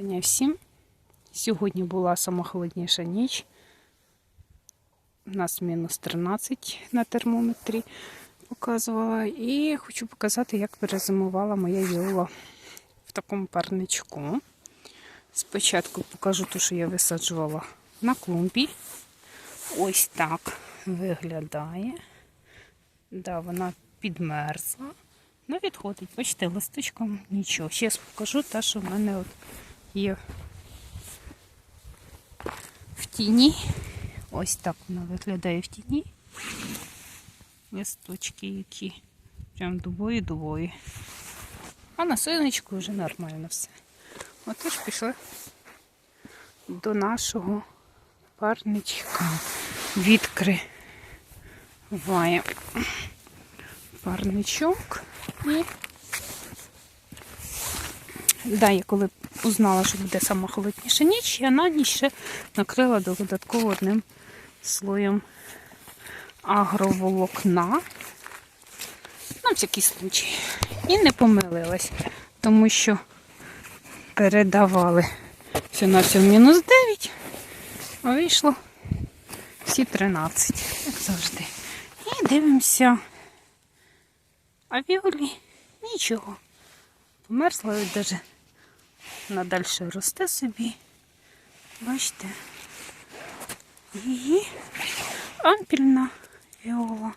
Вітання всім. Сьогодні була сама холодніша ніч. У нас мінус 13 на термометрі показувала. І хочу показати, як перезимувала моя віола в такому парничку. Спочатку покажу те, що я висаджувала на клумбі. Ось так виглядає. Да, вона підмерзла. Ну, відходить, бачите, листочком нічого. Зараз покажу те, що в мене от є в тіні. Ось так вона виглядає в тіні. Листочки які. Прям дубої дубої. А на сонечку вже нормально все. Отож пішли до нашого парничка. Відкриваємо парничок. І да, я коли узнала, що буде сама холодніша ніч, я на ніч ще накрила додатково одним слоєм агроволокна. На всякий случай. І не помилилась, тому що передавали все на все мінус 9, а вийшло всі 13, як завжди. І дивимося. А Віолі нічого. Померзла і навіть надальше росте собі. Бачите? Її ампільна віола.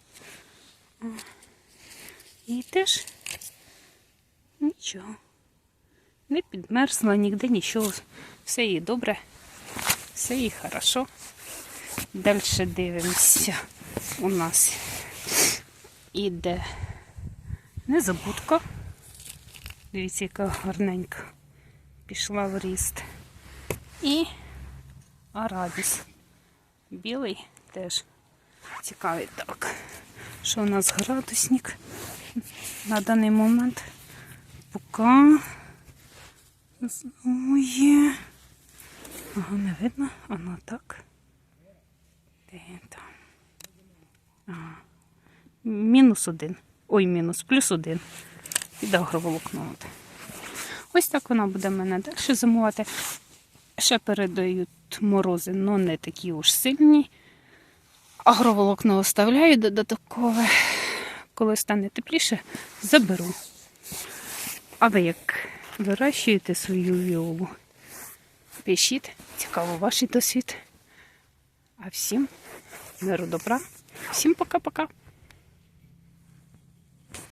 І теж нічого. Не підмерзла ніде нічого. Все їй добре, все їй хорошо. Далі дивимося. У нас іде незабудка. Дивіться, яка гарненька пішла в ріст. І арабіс. Білий теж цікавий так. Що у нас градусник на даний момент показує. Ага, не видно, воно так. Де там? Ага. Мінус один. Ой, мінус, плюс один. Під агроволокно. Ось так вона буде в мене далі зимувати. Ще передають морози, але не такі уж сильні. Агроволокно оставляю додаткове. Коли стане тепліше, заберу. А ви як вирощуєте свою віолу? Пишіть, цікаво ваш досвід. А всім миру добра. Всім пока-пока.